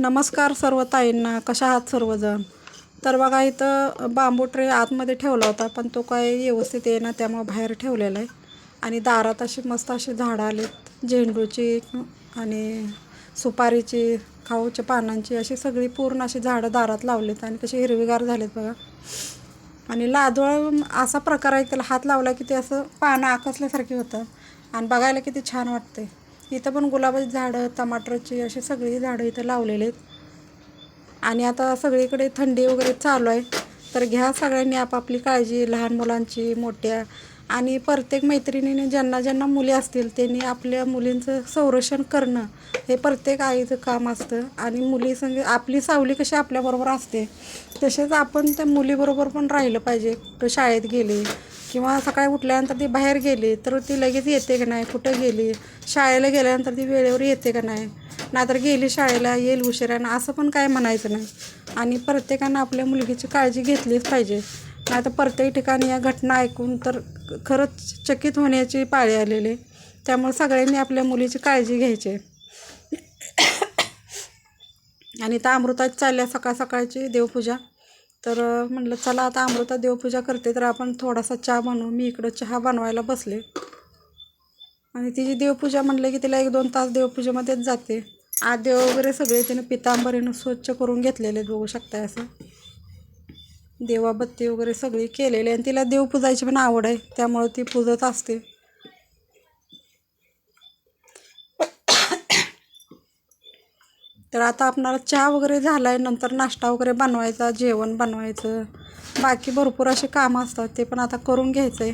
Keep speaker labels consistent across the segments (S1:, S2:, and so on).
S1: नमस्कार सर्व ताईंना. कशा आहात सर्वजण? तर बघा इथं बांबू ट्रे आतमध्ये ठेवला होता पण तो काय व्यवस्थित येईना त्यामुळे बाहेर ठेवलेला आहे. आणि दारात अशी मस्त अशी झाडं आलीत. झेंडूची आणि सुपारीची खाऊच्या पानांची अशी सगळी पूर्ण अशी झाडं दारात लावलीत आणि कशी हिरवीगार झालीत बघा. आणि लादोळ असा प्रकार आहे त्याला हात लावला की ते असं पानं आकसल्यासारखी होतं. आणि बघायला किती छान वाटते इथं पण गुलाबाची झाडं टमाटरची अशी सगळी झाडं इथं लावलेली आहेत. आणि आता सगळीकडे थंडी वगैरे चालू आहे. तर घ्या सगळ्यांनी आपापली काळजी लहान मुलांची मोठ्या. आणि प्रत्येक मैत्रिणीने ज्यांना ज्यांना मुली असतील त्यांनी आपल्या मुलींचं संरक्षण करणं हे प्रत्येक आईचं काम असतं. आणि मुली संग आपली सावली कशी आपल्याबरोबर असते तसेच आपण त्या मुलीबरोबर पण राहिलं पाहिजे. शाळेत गेले किंवा सकाळी उठल्यानंतर ती बाहेर गेली तर ती लगेच येते का नाही? कुठं गेली? शाळेला गेल्यानंतर ती वेळेवर येते का नाही? नाहीतर गेली शाळेला येईल उशिरानं असं पण काय म्हणायचं नाही. आणि प्रत्येकानं आपल्या मुलगीची काळजी घेतलीच पाहिजे. नाही तर प्रत्येक ठिकाणी या घटना ऐकून तर खरंच चकित होण्याची पाळी आलेली. आहे. त्यामुळे सगळ्यांनी आपल्या मुलीची काळजी घ्यायची. आहे. आणि त्या अमृतात चालल्या सकाळ सकाळची देवपूजा. तर म्हटलं म्हणलं चला आता अमृता देवपूजा करते तर आपण थोडासा चहा बनवू. मी इकडं चहा बनवायला बसले. आणि तिची देवपूजा म्हटलं की तिला एक दोन तास देवपूजेमध्येच जाते. आद्य वगैरे सगळे तिने पितांबरीनं स्वच्छ करून घेतलेले आहेत, बघू शकताय असं. देवाबत्ती वगैरे सगळी केलेली आहे. आणि तिला देव पूजायची पण आवड आहे त्यामुळं ती पूजत असते. तर आता आपणाला चहा वगैरे झाला आहे नंतर नाश्ता वगैरे बनवायचा जेवण बनवायचं. बाकी भरपूर असे कामं असतात ते पण आता करून घ्यायचं आहे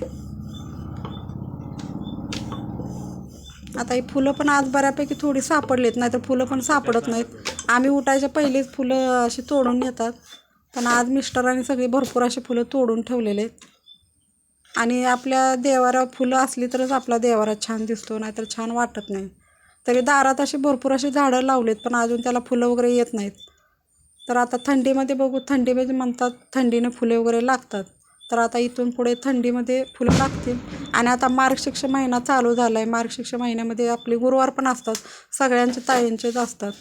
S1: आता ही फुलं पण आज बऱ्यापैकी थोडी सापडलीत नाही तर फुलं पण सापडत नाहीत. आम्ही उठायच्या पहिलेच फुलं अशी तोडून येतात पण आज मिस्टरांनी सगळी भरपूर अशी फुलं तोडून ठेवलेले आहेत. आणि आपल्या देवारा फुलं असली तरच आपला देवारा छान दिसतो नाहीतर छान वाटत नाही. तरी दारात अशी भरपूर अशी झाडं लावलेत पण अजून त्याला फुलं वगैरे येत नाहीत. तर आता थंडीमध्ये बघू थंडीमध्ये म्हणतात थंडीने फुले वगैरे लागतात. तर आता इथून पुढे थंडीमध्ये फुलं लागतील. आणि आता मार्गशिक्ष महिना चालू झाला आहे मार्गशिक्ष महिन्यामध्ये आपले गुरुवार पण असतात. सगळ्यांचे ताईंचेच असतात.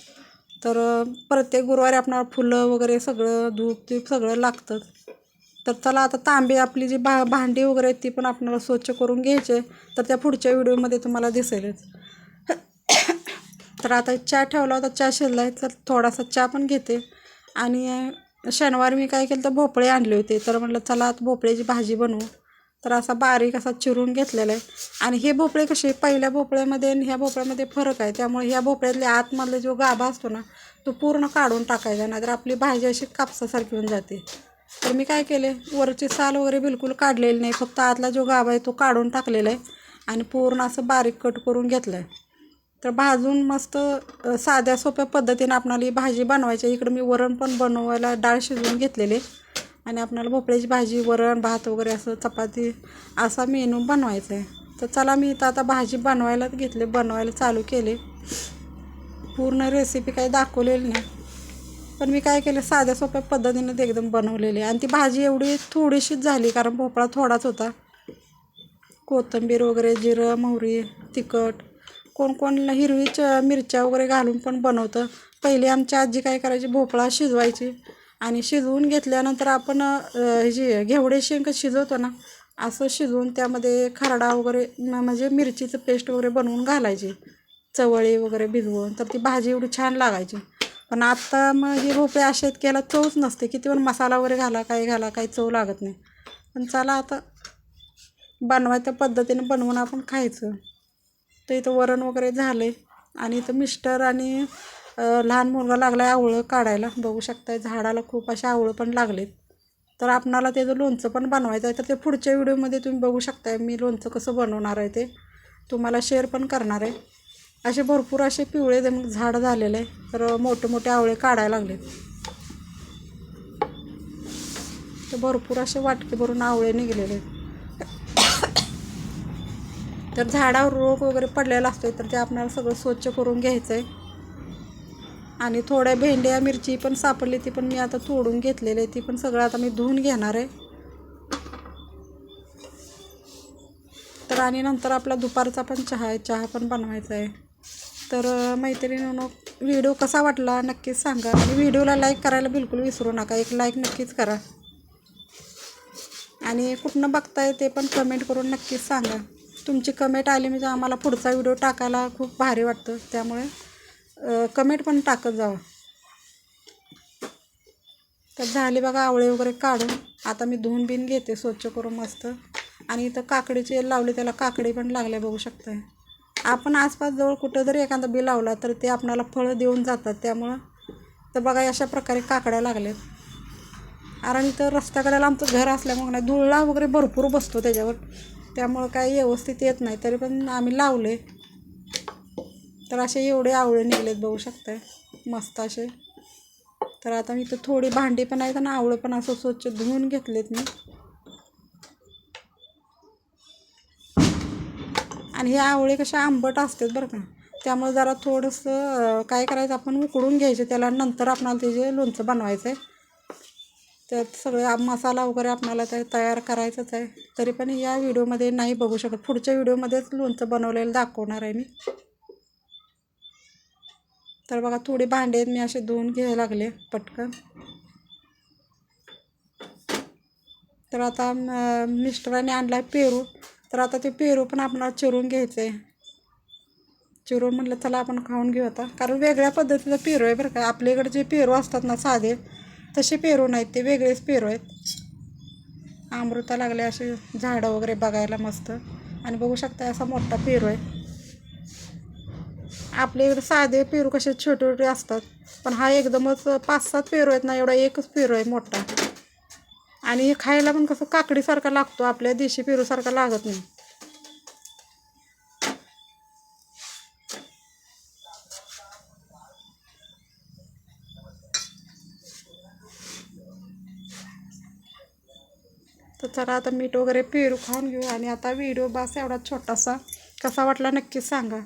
S1: तर प्रत्येक गुरुवारी आपणाला फुलं वगैरे सगळं धूप तूप सगळं लागतं. तर चला आता तांबे आपली जी भा भांडी वगैरे आहेत ती पण आपल्याला स्वच्छ करून घ्यायचे. तर त्या पुढच्या व्हिडिओमध्ये तुम्हाला दिसेलच. तर आता चहा ठेवला होता चहा शिजला आहे तर थोडासा चहा पण घेते. आणि शनिवारी मी काय केलं तर भोपळे आणले होते. तर म्हटलं चला आता भोपळ्याची भाजी बनवू. तर असा बारीक असा चिरून घेतलेला आहे. आणि हे भोपळे कसे पहिल्या भोपळ्यामध्ये आणि ह्या भोपळ्यामध्ये फरक आहे. त्यामुळे ह्या भोपळ्यातल्या आतमधला जो गाभा असतो ना तो पूर्ण काढून टाकायचा नाहीतर आपली भाजी अशी कापसासारखी होऊन जाते. तर मी काय केले वरची साल वगैरे बिलकुल काढलेली नाही. फक्त आतला जो गाभा आहे तो काढून टाकलेला आहे. आणि पूर्ण असं बारीक कट करून घेतलं आहे तर भाजून मस्त साध्या सोप्या पद्धतीने आपणाला ही भाजी बनवायची इकडं मी वरण पण बनवायला डाळ शिजवून घेतलेले आणि आपणाला भोपळ्याची भाजी वरण भात वगैरे असं चपाती असा मेनू बनवायचा आहे. तर चला मी इथं आता भाजी बनवायलाच घेतले बनवायला चालू केले. पूर्ण रेसिपी काही दाखवलेली नाही. पण मी काय केलं साध्या सोप्या पद्धतीने ते एकदम बनवलेली आहे. आणि ती भाजी एवढी थोडीशीच झाली कारण भोपळा थोडाच होता. कोथिंबीर वगैरे जिरं मोहरी तिखट कोण कोण हिरवी च मिरच्या वगैरे घालून पण बनवतं. पहिले आमची आजी काय करायची भोपळा शिजवायची. आणि शिजवून घेतल्यानंतर आपण जी घेवडे शेंग शिजवतो ना असं शिजवून त्यामध्ये खरडा वगैरे म्हणजे मिरचीचं पेस्ट वगैरे बनवून घालायची. चवळी वगैरे भिजवून तर ती भाजी एवढी छान लागायची. पण आत्ता मग हे भोपळे असे आहेत चवच नसते किती पण मसाला वगैरे घाला काय घाला काही चव लागत नाही. पण चला आता बनवायच्या पद्धतीने बनवून आपण खायचं. तर इथं वरण वगैरे झालं आहे आणि इथं मिस्टर आणि लहान मुलगा लागला आहे आवळं काढायला. बघू शकताय झाडाला खूप असे आवळं पण लागलेत. तर आपणाला त्याचं लोणचं पण बनवायचं आहे तर ते पुढच्या व्हिडिओमध्ये तुम्ही बघू शकताय मी लोणचं कसं बनवणार आहे ते. तुम्हाला शेअर पण करणार आहे. असे भरपूर असे पिवळे ते मग झाड झालेले आहे. तर मोठे मोठे आवळे काढायला लागले तर भरपूर असे वाटके भरून आवळे निघलेले आहेत. तर झाडावर रोग वगैरे पडलेला असतो तर ते आपल्याला सगळं स्वच्छ करून घ्यायचं आहे आणि थोड्या भेंड्या मिरची पण सापडली ती पण मी आता तोडून घेतलेली आहे. ती पण सगळं आता मी धुवून घेणार आहे. तर आणि नंतर आपला दुपारचा पण चहा आहे. चहा पण बनवायचा आहे. तर मैत्रिणीनं व्हिडिओ कसा वाटला नक्कीच सांगा. आणि व्हिडिओला लाईक करायला बिलकुल विसरू नका. एक लाईक नक्कीच करा. आणि कुठनं बघताय ते पण कमेंट करून नक्कीच सांगा. तुमची कमेंट आली म्हणजे आम्हाला पुढचा व्हिडिओ टाकायला खूप भारी वाटतं. त्यामुळे कमेंट पण टाकत जावं. तर झाले बघा आवळे वगैरे काढून. आता मी धुवून बिन घेते स्वच्छ करून मस्त. आणि इथं काकडीचे लावले त्याला काकडी पण लागल्या बघू शकताय. आपण आसपास जवळ कुठं जरी एखादा बी लावला तर ते आपणाला फळं देऊन जातात. त्यामुळं तर बघा अशा प्रकारे काकड्या लागल्यात. कारण इथं रस्त्याकडेला आमचं घर असल्यामुळे नाही वगैरे भरपूर बसतो त्याच्यावर. त्यामुळं काही व्यवस्थित येत नाही. तरी पण आम्ही लावले. तर असे एवढे आवळे निघलेत बघू शकताय. मस्त असे. तर आता मी इथं थोडी भांडी पण आहेत आणि आवळं पण असं स्वच्छ धुवून घेतलेत मी. आणि हे आवळे कसे आंबट असतात बरं का. त्यामुळे जरा थोडंसं काय करायचं आपण उकडून घ्यायचे. त्याला नंतर आपणाला त्याचे लोणचं बनवायचं आहे त्यात सगळे मसाला वगैरे आपल्याला ते तयार करायचंच आहे. तरी पण या व्हिडिओमध्ये नाही बघू शकत. पुढच्या व्हिडिओमध्येच लोणचं बनवलेलं दाखवणार आहे मी. तर बघा थोडी भांडे आहेत मी असे धुवून घ्यायला लागले पटकन. तर आता मिस्टरांनी आणला आहे पेरू. तर आता ते पेरू पण आपणाला चिरून घ्यायचं आहे चिरून म्हटलं चला आपण खाऊन घेऊ आता. कारण वेगळ्या पद्धतीचं पेरू आहे बरं का. आपल्याकडे जे पेरू असतात ना साधे तसे पेरू नाहीत ते वेगळेच पेरू आहेत. अमृता लागले असे झाडं वगैरे बघायला मस्त. आणि बघू शकता असा मोठा पेरू आहे. आपले इकडे साधे पेरू कसे छोटे छोटे असतात पण हा एकदमच पाच सात पेरू आहेत ना एवढा एकच पेरू आहे मोठा. आणि हे खायला पण कसं काकडीसारखा लागतो आपल्या देशी पेरूसारखा लागत नाही. चला आता मीठ वगैरे पेरू खाऊन घेऊ. आणि आता व्हिडिओ बस एवढा छोटासा. कसा वाटला नक्की सांगा.